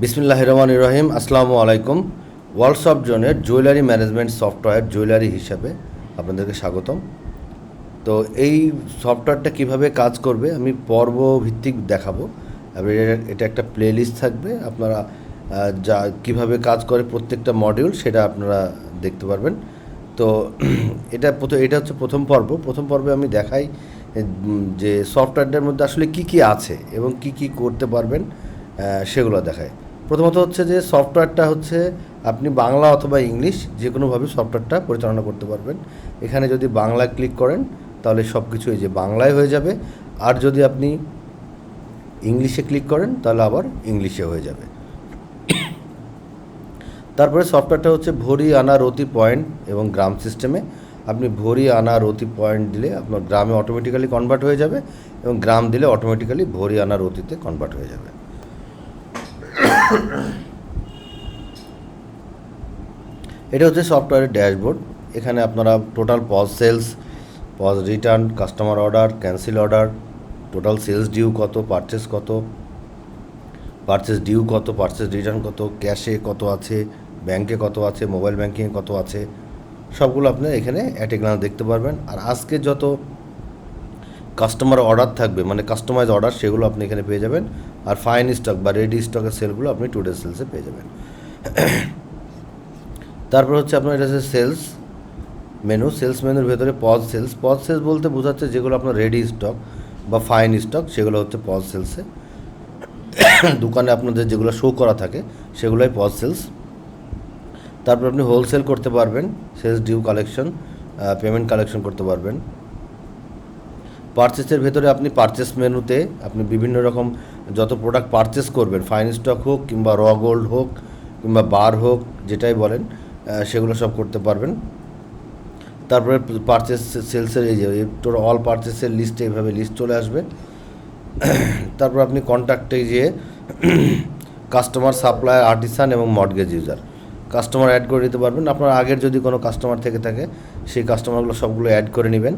বিসমিল্লাহ রহমান রহিম আসসালামু আলাইকুম ওয়ার্ল্ডসপ জোনের জুয়েলারি ম্যানেজমেন্ট সফটওয়্যার জুয়েলারি হিসাবে আপনাদেরকে স্বাগতম। তো এই সফটওয়্যারটা কীভাবে কাজ করবে আমি পর্ব ভিত্তিক দেখাবো এটা- একটা প্লেলিস্ট থাকবে। আপনারা যা, কীভাবে কাজ করে প্রত্যেকটা মডিউল সেটা আপনারা দেখতে পারবেন। তো এটা প্রথম এটা হচ্ছে প্রথম পর্ব। প্রথম পর্বে আমি দেখাই যে সফটওয়্যারটার মধ্যে আসলে কি কি আছে এবং কি কি করতে পারবেন সেগুলো দেখায় প্রথমত হচ্ছে যে সফটওয়্যারটা হচ্ছে আপনি বাংলা অথবা ইংলিশ যে কোনোভাবে সফটওয়্যারটা পরিচালনা করতে পারবেন। এখানে যদি বাংলা ক্লিক করেন, তাহলে সব কিছু এই যে বাংলায় হয়ে যাবে। আর যদি আপনি ইংলিশে ক্লিক করেন, তাহলে আবার ইংলিশে হয়ে যাবে। তারপরে সফটওয়্যারটা হচ্ছে ভরি আনা রতি পয়েন্ট এবং গ্রাম সিস্টেমে। আপনি ভরি আনা রতি পয়েন্ট দিলে আপনার গ্রামে অটোমেটিক্যালি কনভার্ট হয়ে যাবে এবং গ্রাম দিলে অটোমেটিক্যালি ভরি আনা রতিতে কনভার্ট হয়ে যাবে। এটা হচ্ছে সফটওয়্যারের ড্যাশবোর্ড এখানে আপনারা total POS sales POS return customer order cancel order total sales due কত পারচেস কত পারচেস ডিউ কত পারচেস রিটার্ন কত ক্যাশে কত আছে ব্যাংকে কত আছে মোবাইল ব্যাঙ্কিংয়ে কত আছে, সবগুলো আপনি এখানে অ্যাট দেখতে পারবেন। আর আজকে যত কাস্টমার অর্ডার থাকবে মানে কাস্টমাইজ অর্ডার সেগুলো আপনি এখানে পেয়ে যাবেন আর ফাইন স্টক বা রেডি স্টকের সেলগুলো আপনি টু ডে সেলসে পেয়ে যাবেন। তারপর হচ্ছে আপনার এটা হচ্ছে সেলস মেনু সেলস মেনুর ভেতরে পজ সেলস পজ সেলস বলতে বোঝাচ্ছে যেগুলো আপনার রেডি স্টক বা ফাইন স্টক সেগুলো হচ্ছে পজ সেলসে দোকানে আপনাদের যেগুলো শো করা থাকে সেগুলোই পজ সেলস তারপর আপনি হোলসেল করতে পারবেন sales due collection payment collection করতে পারবেন। পারচেসের ভেতরে আপনি পারচেস মেনুতে আপনি বিভিন্ন রকম যত প্রোডাক্ট পারচেস করবেন ফাইন স্টক হোক কিংবা র গোল্ড হোক কিংবা বার হোক, যেটাই বলেন সেগুলো সব করতে পারবেন। তারপরে পারচেস সেলসের এই যে টোটাল অল পারচেসের লিস্টে এইভাবে লিস্ট চলে আসবে। তারপর আপনি কন্ট্যাক্টে গিয়ে কাস্টমার সাপ্লায়ার আর্টিসান এবং মডগেজ ইউজার কাস্টমার অ্যাড করে দিতে পারবেন। আপনার আগের যদি কোনো কাস্টমার থেকে থাকে, সেই কাস্টমারগুলো সবগুলো অ্যাড করে নেবেন।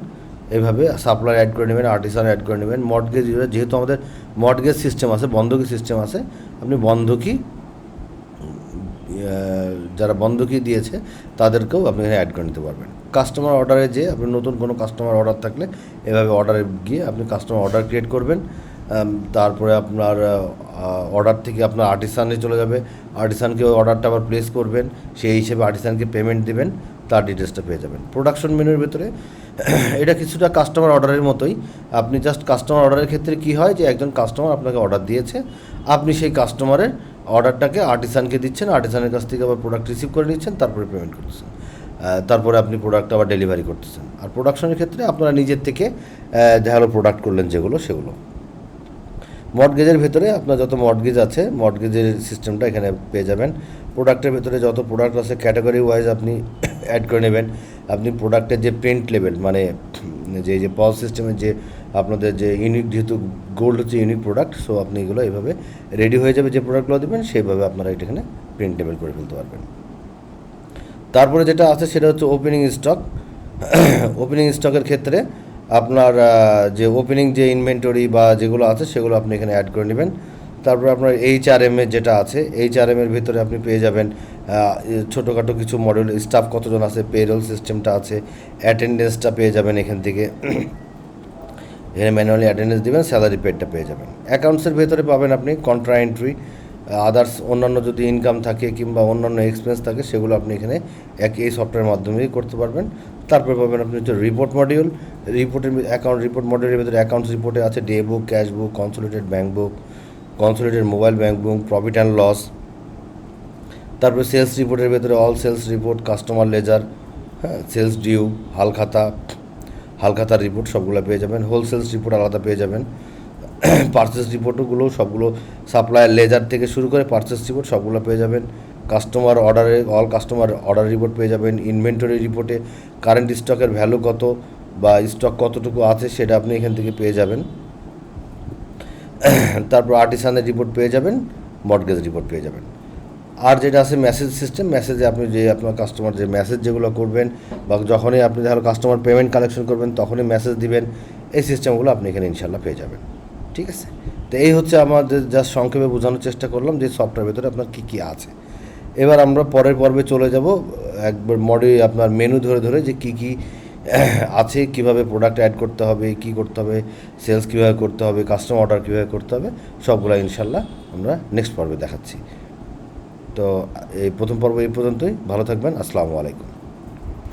এভাবে সাপ্লায়ার অ্যাড করে নেবেন আর্টিসান অ্যাড করে নেবেন। মডগেজ যেহেতু আমাদের মডগেজ সিস্টেম আছে, বন্ধকি সিস্টেম আছে, আপনি বন্ধকি যারা বন্ধকি দিয়েছে, তাদেরকেও আপনি এখানে অ্যাড করে নিতে পারবেন। কাস্টমার অর্ডারে যে আপনি নতুন কোনো কাস্টমার অর্ডার থাকলে, এভাবে অর্ডারে গিয়ে আপনি কাস্টমার অর্ডার ক্রিয়েট করবেন। তারপরে আপনার অর্ডার থেকে আপনার আর্টিসানে চলে যাবে। আর্টিসানকে অর্ডারটা আবার প্লেস করবেন। সেই হিসেবে আর্টিসানকে পেমেন্ট দেবেন। তার ডিটেলসটা পেয়ে যাবেন। প্রোডাকশন মেনুর ভেতরে, এটা কিছুটা কাস্টমার অর্ডারের মতোই। আপনি জাস্ট কাস্টমার অর্ডারের ক্ষেত্রে কি হয় যে, একজন কাস্টমার আপনাকে অর্ডার দিয়েছে, আপনি সেই কাস্টমারের অর্ডারটাকে আর্টিসানকে দিচ্ছেন আর্টিসানের কাছ থেকে আবার প্রোডাক্ট রিসিভ করে নিচ্ছেন, তারপরে পেমেন্ট করতেছেন। তারপরে আপনি প্রোডাক্ট আবার ডেলিভারি করতেছেন। আর প্রোডাকশনের ক্ষেত্রে আপনারা নিজের থেকে হলো প্রোডাক্ট করলেন যেগুলো, সেগুলো। মর্টগেজের ভেতরে আপনার যত মর্টগেজ আছে মর্টগেজের সিস্টেমটা এখানে পেয়ে যাবেন। প্রোডাক্টের ভেতরে যত প্রোডাক্ট আছে ক্যাটাগরি ওয়াইজ আপনি অ্যাড করে নেবেন। আপনি প্রোডাক্টের যে প্রিন্ট লেভেল মানে যে যে পজ সিস্টেমের যে আপনাদের যে ইউনিক যেহেতু গোল্ড হচ্ছে ইউনিক প্রোডাক্ট সো আপনি এগুলো এইভাবে রেডি হয়ে যাবে যে প্রোডাক্টগুলো দেবেন, সেইভাবে আপনারা এটা এখানে প্রিন্ট লেভেল করে ফেলতে পারবেন। তারপরে যেটা আছে সেটা হচ্ছে ওপেনিং স্টক ওপেনিং স্টকের ক্ষেত্রে আপনার যে ওপেনিং যে ইনভেন্টরি বা যেগুলো আছে সেগুলো আপনি এখানে অ্যাড করে নেবেন। তারপরে আপনার এইচ আর এম এর যেটা আছে এইচ আর এম এর ভিতরে আপনি পেয়ে যাবেন ছোটোখাটো কিছু মডেল স্টাফ কতজন আছে পেরোল সিস্টেমটা আছে অ্যাটেন্ডেন্সটা পেয়ে যাবেন এখান থেকে। এখানে ম্যানুয়ালি অ্যাটেন্ডেন্স দেবেন স্যালারি পেডটা পেয়ে যাবেন। অ্যাকাউন্টসের ভেতরে পাবেন আপনি কন্ট্রা এন্ট্রি আদার্স অন্যান্য যদি ইনকাম থাকে কিংবা অন্যান্য এক্সপেন্স থাকে, সেগুলো আপনি এখানে এক, এই সফটওয়্যারের মাধ্যমেই করতে পারবেন। তারপর পাবেন আপনি হচ্ছে রিপোর্ট মডিউল রিপোর্টের অ্যাকাউন্ট রিপোর্ট মডিউলের ভিতরে অ্যাকাউন্টস রিপোর্টে আছে day book cash book consolidated bank book consolidated mobile bank book profit and loss তারপরে সেলস রিপোর্টের ভেতরে all sales report customer ledger হ্যাঁ সেলস ডিউ হালখাতা হালখাতার রিপোর্ট সবগুলো পেয়ে যাবেন হোলসেলস রিপোর্ট আলাদা পেয়ে যাবেন পার্চেস রিপোর্টগুলো সবগুলো সাপ্লায়ার লেজার থেকে শুরু করে পার্চেস রিপোর্ট সবগুলো পেয়ে যাবেন কাস্টমার অর্ডারে অল কাস্টমার অর্ডার রিপোর্ট পেয়ে যাবেন ইনভেন্টরি রিপোর্টে কারেন্ট স্টকের ভ্যালু কত বা স্টক কতটুকু আছে সেটা আপনি এখান থেকে পেয়ে যাবেন, তারপর আর্টিসানের রিপোর্ট পেয়ে যাবেন মর্টগেজ রিপোর্ট পেয়ে যাবেন। আর যেটা আছে মেসেজ সিস্টেম মেসেজে আপনি যে আপনার কাস্টমার যে মেসেজ যেগুলো করবেন বা যখনই আপনি ধরো কাস্টমার পেমেন্ট কালেকশন করবেন, তখনই মেসেজ দিবেন, এই সিস্টেমগুলো আপনি এখানে ইনশাল্লাহ পেয়ে যাবেন। ঠিক আছে? তো এই হচ্ছে আমাদের জাস্ট সংক্ষেপে বোঝানোর চেষ্টা করলাম যে সফটওয়্যার ভেতরে আপনার কী কী আছে। এবার আমরা পরের পর্বে চলে যাব, একবার মডে আপনার মেনু ধরে ধরে যে কী কী আছে, কীভাবে প্রোডাক্ট অ্যাড করতে হবে, কি করতে হবে সেলস কীভাবে করতে হবে কাস্টমার অর্ডার কীভাবে করতে হবে, সবগুলো ইনশাল্লাহ আমরা নেক্সট পর্বে দেখাচ্ছি। তো এই প্রথম পর্ব এই পর্যন্তই। ভালো থাকবেন। আসসালামু আলাইকুম।